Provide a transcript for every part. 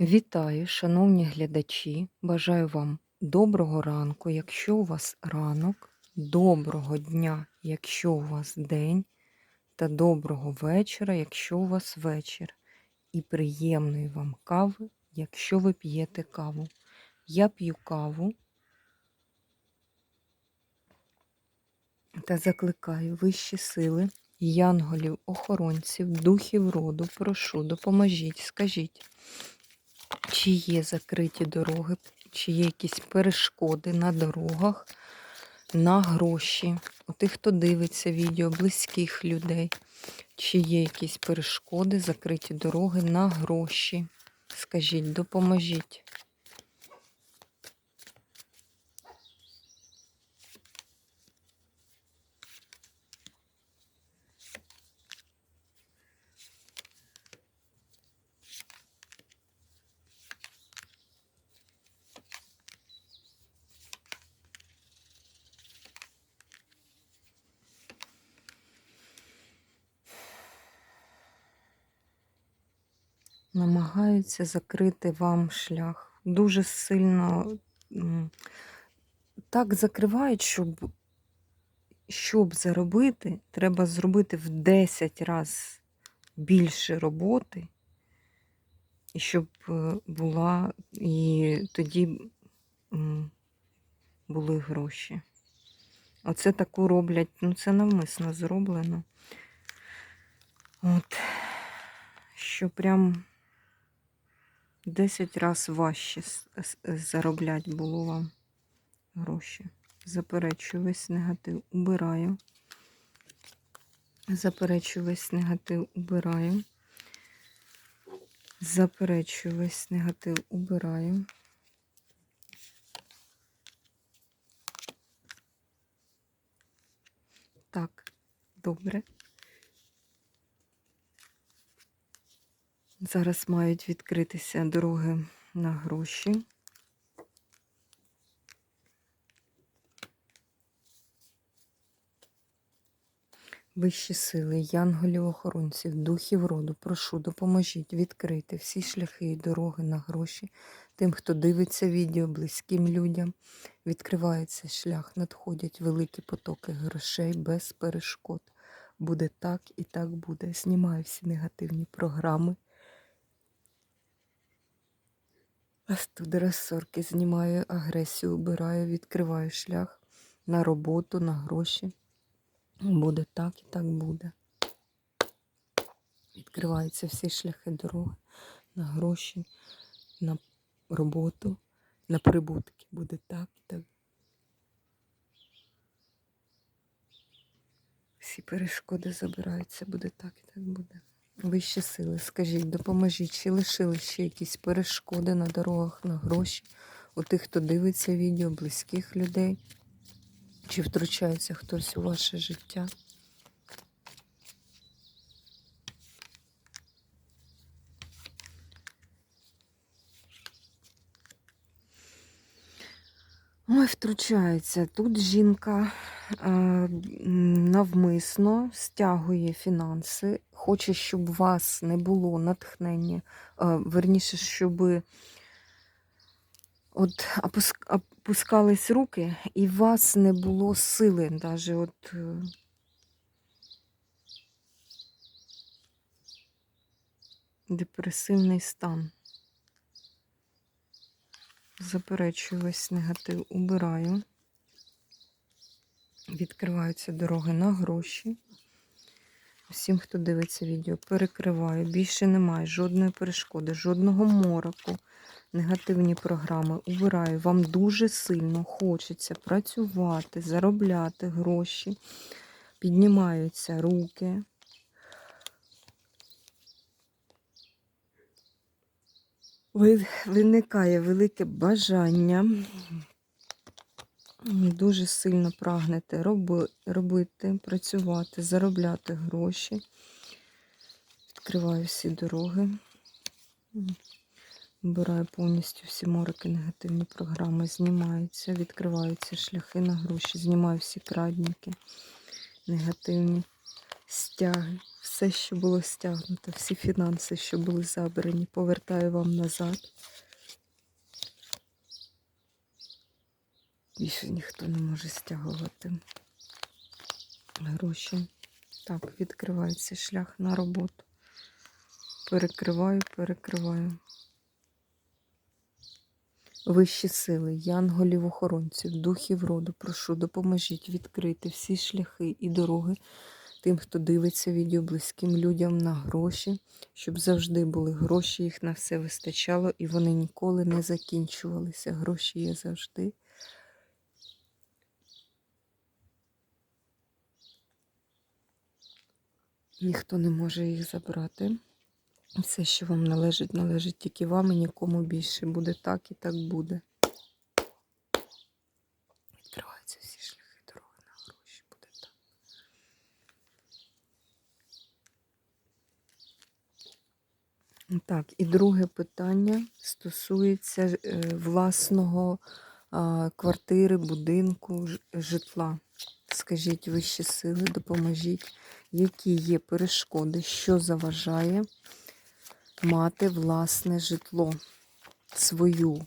Вітаю, шановні глядачі! Бажаю вам доброго ранку, якщо у вас ранок, доброго дня, якщо у вас день, та доброго вечора, якщо у вас вечір, і приємної вам кави, якщо ви п'єте каву. Я п'ю каву та закликаю вищі сили, янголів, охоронців, духів роду, прошу, допоможіть, скажіть. Чи є закриті дороги, чи є якісь перешкоди на дорогах, на гроші. У тих, хто дивиться відео, близьких людей, чи є якісь перешкоди, закриті дороги на гроші. Скажіть, допоможіть. Намагаються закрити вам шлях. Дуже сильно так закривають, щоб, щоб заробити, треба зробити в 10 разів більше роботи, щоб е, була, і тоді були гроші. Оце таку роблять, ну це навмисно зроблено. От, що прям 10 разів важче зароблять було вам гроші. Заперечую весь негатив, убираю. Заперечую весь негатив, убираю. Заперечую весь негатив, убираю. Так, добре. Зараз мають відкритися дороги на гроші. Вищі сили, янголів охоронців, духів роду, прошу, допоможіть відкрити всі шляхи і дороги на гроші тим, хто дивиться відео, близьким людям. Відкривається шлях, надходять великі потоки грошей без перешкод. Буде так і так буде. Знімаю всі негативні програми. Астуди розсорки, знімаю агресію, убираю, відкриваю шлях на роботу, на гроші. Буде так і так буде. Відкриваються всі шляхи дороги на гроші, на роботу, на прибутки. Буде так і так. Всі перешкоди забираються, буде так і так буде. Вищі сили, скажіть, допоможіть, чи лишили ще якісь перешкоди на дорогах, на гроші у тих, хто дивиться відео, близьких людей, чи втручається хтось у ваше життя. Ой, втручається. Тут жінка навмисно стягує фінанси, хоче, щоб у вас не було натхнення, е, верніше, щоб от опускались руки, і у вас не було сили, навіть от. е, Депресивний стан. Заперечую весь негатив, убираю. Відкриваються дороги на гроші. Всім, хто дивиться відео, перекриваю. Більше немає жодної перешкоди, жодного мороку. Негативні програми убираю. Вам дуже сильно хочеться працювати, заробляти гроші. Піднімаються руки. Виникає велике бажання. Дуже сильно прагнете роби, робити, працювати, заробляти гроші. Відкриваю всі дороги. Вибираю повністю всі мороки, негативні програми. Знімаються, відкриваються шляхи на гроші. Знімаю всі крадники негативні. стяги, все, що було стягнуто, всі фінанси, що були забрані, повертаю вам назад. Більше ніхто не може стягувати гроші. Так, відкривається шлях на роботу. Перекриваю, перекриваю. Вищі сили, янголів охоронців, духів роду, прошу, допоможіть відкрити всі шляхи і дороги тим, хто дивиться відео близьким людям на гроші, щоб завжди були гроші, їх на все вистачало, і вони ніколи не закінчувалися. Гроші є завжди. Ніхто не може їх забрати. Все, що вам належить, належить тільки вам і нікому більше. Буде так і так буде. Відкриваються всі шляхи дороги на гроші. Буде так. Так, і друге питання стосується е, власного квартири, будинку, житла. Скажіть вищі сили, допоможіть, які є перешкоди, що заважає мати власне житло, свою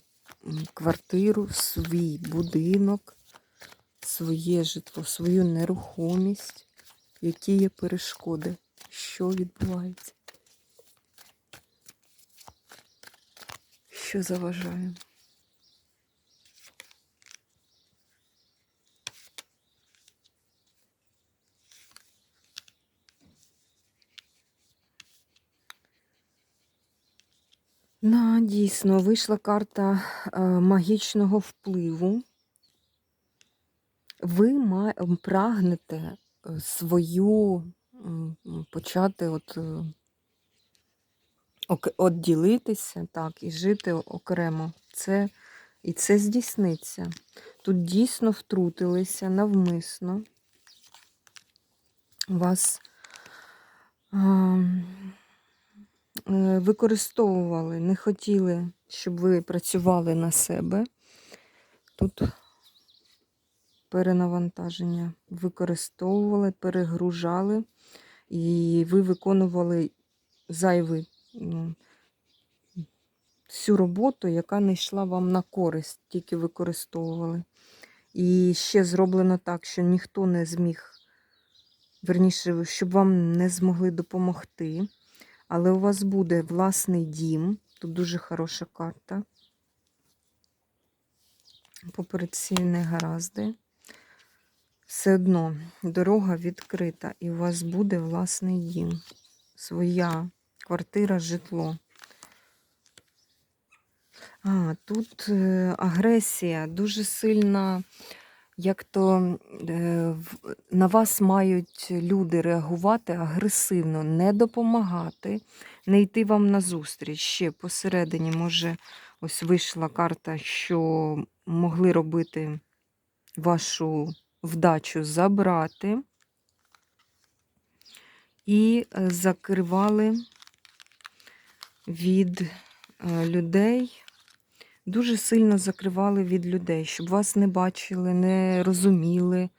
квартиру, свій будинок, своє житло, свою нерухомість, які є перешкоди, що відбувається, що заважає. На, дійсно, вийшла карта е, магічного впливу. Ви прагнете е, свою почати от, е, ок- відділитися так, і жити окремо. Це, і це здійсниться. Тут дійсно втрутилися навмисно. У Вас е, використовували, не хотіли, щоб ви працювали на себе. Тут перенавантаження використовували, перегружали, і ви виконували зайвий ну, всю роботу, яка не йшла вам на користь, тільки використовували. І ще зроблено так, що ніхто не зміг, верніше, щоб вам не змогли допомогти. Але у вас буде власний дім. Тут дуже хороша карта. Попри ці негаразди. Все одно дорога відкрита, і у вас буде власний дім, своя квартира, житло. А, тут е, агресія дуже сильна, як то е, на вас мають люди реагувати агресивно, не допомагати, не йти вам назустріч. Ще посередині, може, ось вийшла карта, що могли робити вашу вдачу забрати і е, закривали від е, людей, дуже сильно закривали від людей, щоб вас не бачили, не розуміли.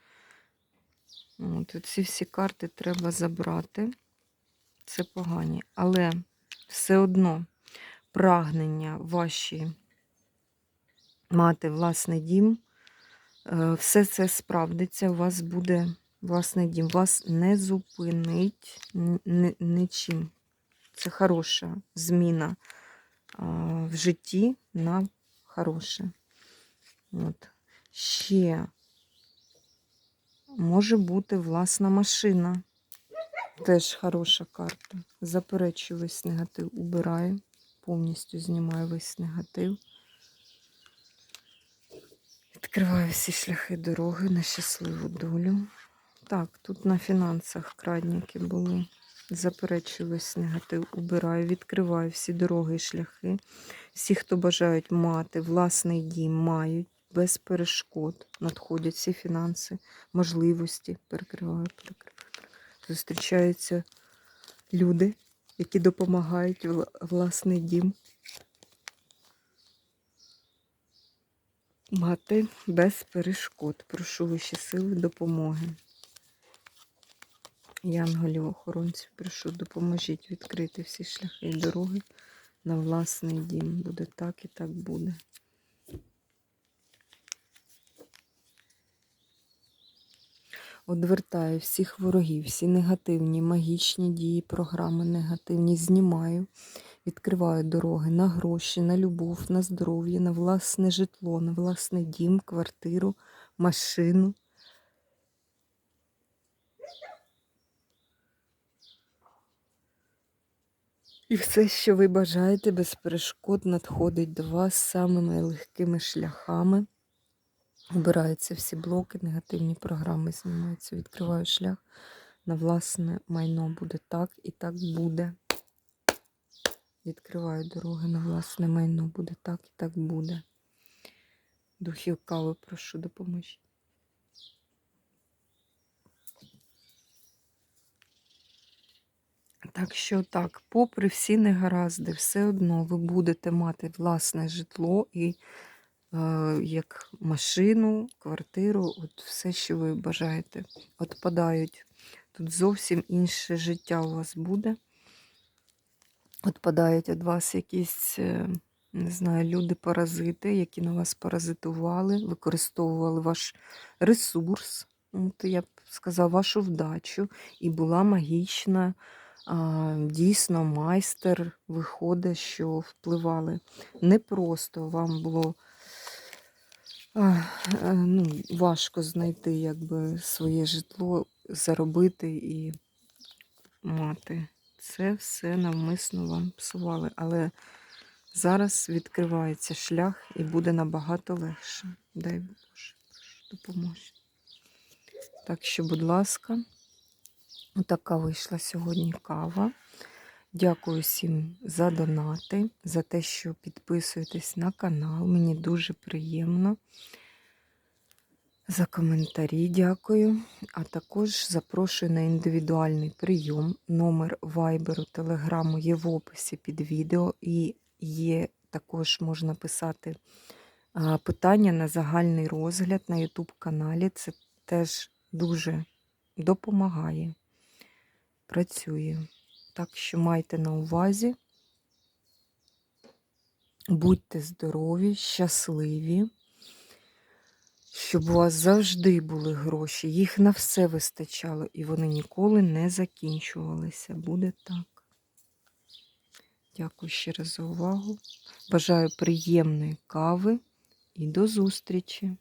От, ці всі карти треба забрати. Це погані. Але все одно прагнення ваші мати власний дім, е, все це справдиться, у вас буде власний дім. Вас не зупинить нічим. Це хороша зміна в житті на хороше. От. Ще може бути власна машина. Теж хороша карта. Заперечую весь негатив, убираю, повністю знімаю весь негатив. Відкриваю всі шляхи дороги на щасливу долю. Так, тут на фінансах крадніки були. Заперечую весь негатив, убираю, відкриваю всі дороги і шляхи. Всі, хто бажають мати власний дім, мають без перешкод. Надходять всі фінанси, можливості. Перекриваю, перекриваю. Зустрічаються люди, які допомагають власний дім. Мати без перешкод. Прошу вищі сили допомоги. Янголів охоронців, прошу, допоможіть відкрити всі шляхи і дороги на власний дім. Буде так і так буде. Одвертаю всіх ворогів, всі негативні, магічні дії, програми негативні, знімаю, відкриваю дороги на гроші, на любов, на здоров'я, на власне житло, на власний дім, квартиру, машину. І все, що ви бажаєте, без перешкод надходить до вас самими легкими шляхами. Обираються всі блоки, негативні програми знімаються. Відкриваю шлях на власне майно. Буде так і так буде. Відкриваю дороги на власне майно. Буде так і так буде. Духів кави, прошу, допоможіть. Так що так, попри всі негаразди, все одно ви будете мати власне житло і е, як машину, квартиру, от все, що ви бажаєте. Отпадають. Тут зовсім інше життя у вас буде. Отпадають від вас якісь, е, не знаю, люди-паразити, які на вас паразитували, використовували ваш ресурс, от я б сказала, вашу вдачу, і була магічна. Дійсно, майстер виходить, що впливали. Не просто вам було ну, важко знайти якби, своє житло, заробити і мати. Це все навмисно вам псували. Але зараз відкривається шлях і буде набагато легше. Дай Боже, допоможе. Так що, будь ласка. Така вийшла сьогодні кава. Дякую всім за донати, за те, що підписуєтесь на канал. Мені дуже приємно. За коментарі дякую. А також запрошую на індивідуальний прийом. Номер вайберу, телеграму є в описі під відео, і є також можна писати питання на загальний розгляд на YouTube каналі. Це теж дуже допомагає працює. Так що майте на увазі, будьте здорові, щасливі, щоб у вас завжди були гроші, їх на все вистачало, і вони ніколи не закінчувалися. Буде так. Дякую ще раз за увагу. Бажаю приємної кави і до зустрічі!